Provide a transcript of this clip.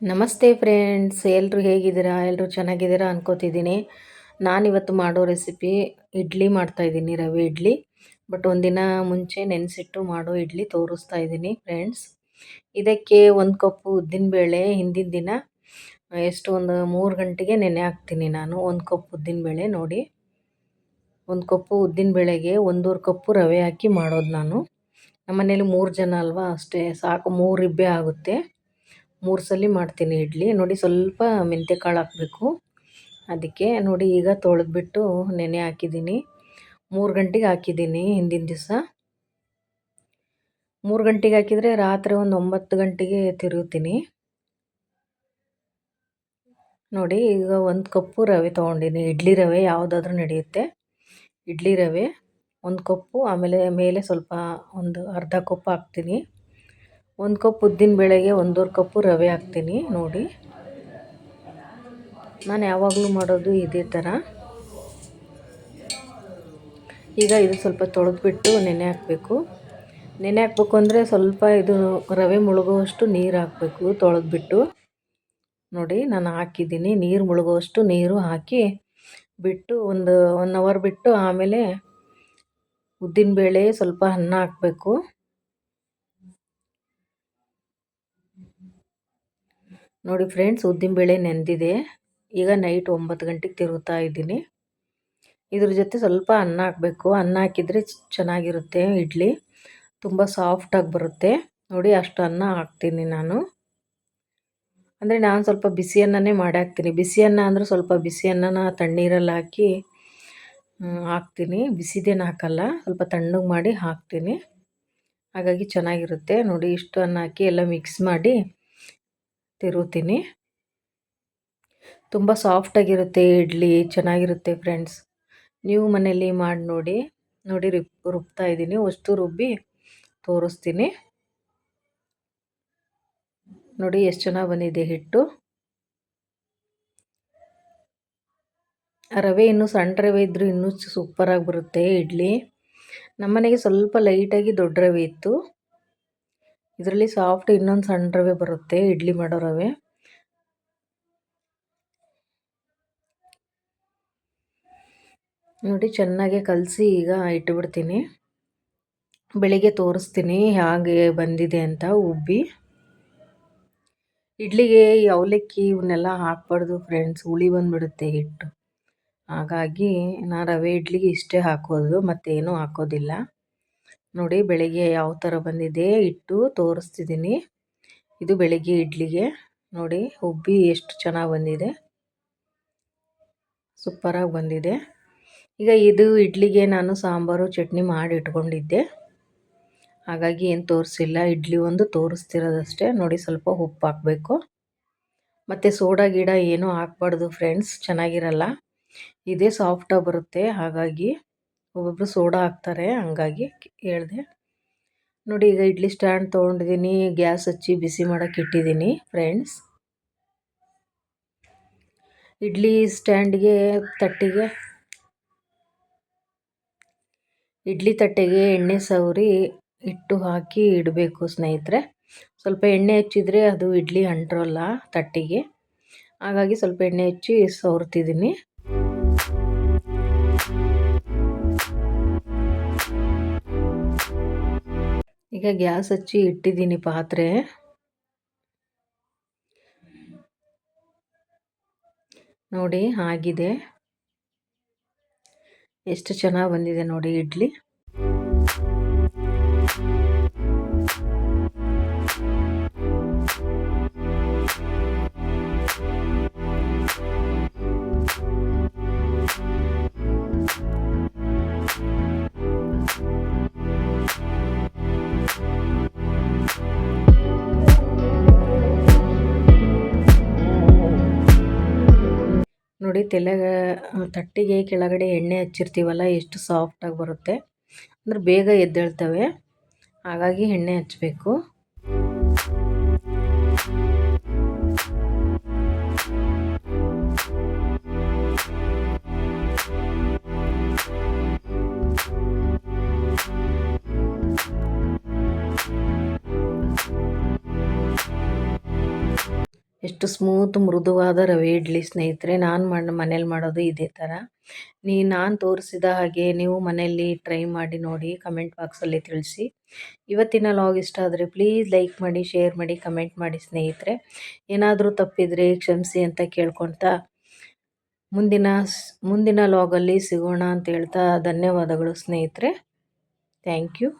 ನಮಸ್ತೆ ಫ್ರೆಂಡ್ಸ್ ಎಲ್ಲರೂ ಹೇಗಿದ್ದೀರಾ? ಎಲ್ಲರೂ ಚೆನ್ನಾಗಿದ್ದೀರಾ ಅನ್ಕೋತಿದ್ದೀನಿ. ನಾನಿವತ್ತು ಮಾಡೋ ರೆಸಿಪಿ ಇಡ್ಲಿ ಮಾಡ್ತಾಯಿದ್ದೀನಿ ರವೆ ಇಡ್ಲಿ. ಬಟ್ ಒಂದಿನ ಮುಂಚೆ ನೆನೆಸಿಟ್ಟು ಮಾಡೋ ಇಡ್ಲಿ ತೋರಿಸ್ತಾ ಇದ್ದೀನಿ ಫ್ರೆಂಡ್ಸ್. ಇದಕ್ಕೆ ಒಂದು ಕಪ್ಪು ಉದ್ದಿನಬೇಳೆ ಹಿಂದಿನ ದಿನ, ಎಷ್ಟು ಒಂದು ಮೂರು ಗಂಟೆಗೆ ನೆನೆ ಹಾಕ್ತೀನಿ ನಾನು. ಒಂದು ಕಪ್ ಉದ್ದಿನಬೇಳೆ ನೋಡಿ. ಒಂದು ಕಪ್ಪು ಉದ್ದಿನಬೇಳೆಗೆ ಒಂದೂರು ಕಪ್ಪು ರವೆ ಹಾಕಿ ಮಾಡೋದು ನಾನು. ನಮ್ಮನೇಲಿ ಮೂರು ಜನ ಅಲ್ವಾ, ಅಷ್ಟೇ ಸಾಕು, ಮೂರು ಇಬ್ಬೆ ಆಗುತ್ತೆ. ಮೂರು ಸಲ ಮಾಡ್ತೀನಿ ಇಡ್ಲಿ. ನೋಡಿ ಸ್ವಲ್ಪ ಮೆಂತ್ಯ ಕಾಳು ಹಾಕಬೇಕು. ಅದಕ್ಕೆ ನೋಡಿ ಈಗ ತೊಳೆದ್ಬಿಟ್ಟು ನೆನೆ ಹಾಕಿದ್ದೀನಿ. ಮೂರು ಗಂಟೆಗೆ ಹಾಕಿದ್ದೀನಿ ಹಿಂದಿನ ದಿವಸ. ಮೂರು ಗಂಟೆಗೆ ಹಾಕಿದರೆ ರಾತ್ರಿ ಒಂದು ಒಂಬತ್ತು ಗಂಟೆಗೆ ತಿರುಗ್ತೀನಿ. ನೋಡಿ ಈಗ ಒಂದು ಕಪ್ಪು ರವೆ ತೊಗೊಂಡಿನಿ. ಇಡ್ಲಿ ರವೆ ಯಾವುದಾದ್ರೂ ನಡೆಯುತ್ತೆ. ಇಡ್ಲಿ ರವೆ, ಒಂದು ಕಪ್ಪು, ಆಮೇಲೆ ಮೇಲೆ ಸ್ವಲ್ಪ ಒಂದು ಅರ್ಧ ಕಪ್ ಹಾಕ್ತೀನಿ. ಒಂದು ಕಪ್ ಉದ್ದಿನ ಬೇಳೆಗೆ ಒಂದೂವರೆ ಕಪ್ಪು ರವೆ ಹಾಕ್ತೀನಿ, ನೋಡಿ. ನಾನು ಯಾವಾಗಲೂ ಮಾಡೋದು ಇದೇ ಥರ ಈಗ ಇದು ಸ್ವಲ್ಪ ತೊಳೆದ್ಬಿಟ್ಟು ನೆನೆ ಹಾಕಬೇಕು. ನೆನೆ ಹಾಕಬೇಕು ಅಂದರೆ ಸ್ವಲ್ಪ ಇದು ರವೆ ಮುಳುಗುವಷ್ಟು ನೀರು ಹಾಕಬೇಕು ತೊಳೆದ್ಬಿಟ್ಟು. ನೋಡಿ, ನಾನು ಹಾಕಿದ್ದೀನಿ. ನೀರು ಮುಳುಗುವಷ್ಟು ನೀರು ಹಾಕಿ ಬಿಟ್ಟು ಒಂದು ಒನ್ ಅವರ್ ಬಿಟ್ಟು ಆಮೇಲೆ ಉದ್ದಿನಬೇಳೆ ಸ್ವಲ್ಪ ಅನ್ನ ಹಾಕಬೇಕು. ನೋಡಿ ಫ್ರೆಂಡ್ಸ್ ಉದ್ದಿನಬೇಳೆ ನೆಂದಿದೆ. ಈಗ ನೈಟ್ ಒಂಬತ್ತು ಗಂಟೆಗೆ ತಿರುಗ್ತಾ ಇದ್ದೀನಿ. ಇದ್ರ ಜೊತೆ ಸ್ವಲ್ಪ ಅನ್ನ ಹಾಕಬೇಕು. ಅನ್ನ ಹಾಕಿದರೆ ಚೆನ್ನಾಗಿರುತ್ತೆ ಇಡ್ಲಿ. ತುಂಬ ಸಾಫ್ಟಾಗಿ ಬರುತ್ತೆ. ನೋಡಿ ಅಷ್ಟು ಅನ್ನ ಹಾಕ್ತೀನಿ ನಾನು. ಅಂದರೆ ನಾನು ಸ್ವಲ್ಪ ಬಿಸಿ ಅನ್ನನೇ ಮಾಡಿ ಹಾಕ್ತೀನಿ. ಬಿಸಿ ಅನ್ನ ಅಂದರೆ ಸ್ವಲ್ಪ ಬಿಸಿ ಅನ್ನನ ತಣ್ಣೀರಲ್ಲಿ ಹಾಕಿ ಹಾಕ್ತೀನಿ. ಬಿಸಿದೇನು ಹಾಕಲ್ಲ, ಸ್ವಲ್ಪ ತಣ್ಣಗೆ ಮಾಡಿ ಹಾಕ್ತೀನಿ. ಹಾಗಾಗಿ ಚೆನ್ನಾಗಿರುತ್ತೆ. ನೋಡಿ ಇಷ್ಟು ಅನ್ನ ಹಾಕಿ ಎಲ್ಲ ಮಿಕ್ಸ್ ಮಾಡಿ ತಿರುಗ್ತೀನಿ. ತುಂಬ ಸಾಫ್ಟಾಗಿರುತ್ತೆ ಇಡ್ಲಿ, ಚೆನ್ನಾಗಿರುತ್ತೆ ಫ್ರೆಂಡ್ಸ್ ನೀವು ಮನೇಲಿ ಮಾಡಿ ನೋಡಿ ನೋಡಿ ರುಬ್ ರುಬ್ತಾ ಇದ್ದೀನಿ. ಅಷ್ಟು ರುಬ್ಬಿ ತೋರಿಸ್ತೀನಿ. ನೋಡಿ ಎಷ್ಟು ಚೆನ್ನಾಗಿ ಬಂದಿದೆ ಹಿಟ್ಟು. ರವೆ ಇನ್ನೂ ಸಣ್ಣ ರವೆ ಇದ್ದರೂ ಇನ್ನೂ ಸೂಪರಾಗಿ ಬರುತ್ತೆ ಇಡ್ಲಿ. ನಮ್ಮನೆಗೆ ಸ್ವಲ್ಪ ಲೈಟಾಗಿ ದೊಡ್ಡ ರವೆ ಇತ್ತು. ಇದರಲ್ಲಿ ಸಾಫ್ಟ್ ಇನ್ನೊಂದು ಸಣ್ಣ ರವೆ ಬರುತ್ತೆ, ಇಡ್ಲಿ ಮಾಡೋ ರವೆ. ನೋಡಿ ಚೆನ್ನಾಗಿ ಕಲಸಿ ಈಗ ಇಟ್ಬಿಡ್ತೀನಿ. ಬೆಳಿಗ್ಗೆ ತೋರಿಸ್ತೀನಿ ಹಾಗೆ ಬಂದಿದೆ ಅಂತ ಉಬ್ಬಿ. ಇಡ್ಲಿಗೆ ಈ ಅವಲಕ್ಕಿ ಇವನ್ನೆಲ್ಲ ಹಾಕ್ಬಾರ್ದು ಫ್ರೆಂಡ್ಸ್ ಹುಳಿ ಬಂದುಬಿಡುತ್ತೆ ಹಿಟ್ಟು. ಹಾಗಾಗಿ ನಾನು ರವೆ ಇಡ್ಲಿಗೆ ಇಷ್ಟೇ ಹಾಕೋದು, ಮತ್ತೇನೂ ಹಾಕೋದಿಲ್ಲ. ನೋಡಿ ಬೆಳಗ್ಗೆ ಯಾವ ಥರ ಬಂದಿದೆ ಇಟ್ಟು ತೋರಿಸ್ತಿದ್ದೀನಿ. ಇದು ಬೆಳಗ್ಗೆ ಇಡ್ಲಿಗೆ. ನೋಡಿ ಉಬ್ಬಿ ಎಷ್ಟು ಚೆನ್ನಾಗಿ ಬಂದಿದೆ. ಸೂಪರಾಗಿ ಬಂದಿದೆ. ಈಗ ಇದು ಇಡ್ಲಿಗೆ ನಾನು ಸಾಂಬಾರು, ಚಟ್ನಿ ಮಾಡಿ ಇಟ್ಕೊಂಡಿದ್ದೆ. ಹಾಗಾಗಿ ಏನು ತೋರಿಸಿಲ್ಲ. ಇಡ್ಲಿ ಒಂದು ತೋರಿಸ್ತಿರೋದಷ್ಟೇ. ನೋಡಿ ಸ್ವಲ್ಪ ಉಪ್ಪು ಹಾಕಬೇಕು. ಮತ್ತು ಸೋಡಾ ಗಿಡ ಏನೂ ಹಾಕ್ಬಾರ್ದು ಫ್ರೆಂಡ್ಸ್. ಚೆನ್ನಾಗಿರಲ್ಲ. ಇದೇ ಸಾಫ್ಟಾಗಿ ಬರುತ್ತೆ. ಹಾಗಾಗಿ ಒಬ್ಬೊಬ್ಬರು ಸೋಡಾ ಹಾಕ್ತಾರೆ, ಹಂಗಾಗಿ ಹೇಳಿದೆ. ನೋಡಿ, ಈಗ ಇಡ್ಲಿ ಸ್ಟ್ಯಾಂಡ್ ತೊಗೊಂಡಿದ್ದೀನಿ, ಗ್ಯಾಸ್ ಹಚ್ಚಿ ಬಿಸಿ ಮಾಡೋಕ್ಕೆ ಇಟ್ಟಿದ್ದೀನಿ, ಫ್ರೆಂಡ್ಸ್. ಇಡ್ಲಿ ಸ್ಟ್ಯಾಂಡ್ಗೆ ತಟ್ಟೆಗೆ, ಇಡ್ಲಿ ತಟ್ಟೆಗೆ ಎಣ್ಣೆ ಸವರಿ ಇಟ್ಟು ಹಾಕಿ ಇಡಬೇಕು ಸ್ನೇಹಿತರೆ. ಸ್ವಲ್ಪ ಎಣ್ಣೆ ಹಚ್ಚಿದರೆ ಅದು ಇಡ್ಲಿ ಅಂಟ್ರಲ್ಲ ತಟ್ಟೆಗೆ. ಹಾಗಾಗಿ ಸ್ವಲ್ಪ ಎಣ್ಣೆ ಹಚ್ಚಿ ಸವರ್ತಿದ್ದೀನಿ. ಈಗ ಗ್ಯಾಸ್ ಹಚ್ಚಿ ಇಟ್ಟಿದ್ದೀನಿ ಪಾತ್ರೆ. ನೋಡಿ ಆಗಿದೆ. ಎಷ್ಟು ಚೆನ್ನಾಗಿ ಬಂದಿದೆ ನೋಡಿ ಇಡ್ಲಿ. ನೋಡಿ ತಲೆಗೆ ತಟ್ಟಿಗೆ ಕೆಳಗಡೆ ಎಣ್ಣೆ ಹಚ್ಚಿರ್ತೀವಲ್ಲ, ಎಷ್ಟು ಸಾಫ್ಟಾಗಿ ಬರುತ್ತೆ. ಅಂದ್ರೆ ಬೇಗ ಎದ್ದೇಳ್ತವೆ. ಹಾಗಾಗಿ ಎಣ್ಣೆ ಹಚ್ಚಬೇಕು ಎಷ್ಟು ಸ್ಮೂತ್ ಮೃದುವಾದ ರವೆ ಇಡ್ಲಿ ಸ್ನೇಹಿತರೆ. ನಾನು ಮಾಡಿ ಮನೇಲಿ ಮಾಡೋದು ಇದೇ ಥರ ನೀ, ನಾನು ತೋರಿಸಿದ ಹಾಗೆ ನೀವು ಮನೆಯಲ್ಲಿ ಟ್ರೈ ಮಾಡಿ ನೋಡಿ ಕಮೆಂಟ್ ಬಾಕ್ಸಲ್ಲಿ ತಿಳಿಸಿ. ಇವತ್ತಿನ ಲಾಗ್ ಇಷ್ಟ ಆದರೆ ಪ್ಲೀಸ್ ಲೈಕ್ ಮಾಡಿ ಶೇರ್ ಮಾಡಿ ಕಮೆಂಟ್ ಮಾಡಿ ಸ್ನೇಹಿತರೆ. ಏನಾದರೂ ತಪ್ಪಿದರೆ ಕ್ಷಮಿಸಿ ಅಂತ ಕೇಳ್ಕೊತಾ ಮುಂದಿನ ಮುಂದಿನ ಲಾಗಲ್ಲಿ ಸಿಗೋಣ ಅಂತ ಹೇಳ್ತಾ ಧನ್ಯವಾದಗಳು ಸ್ನೇಹಿತರೆ. Thank you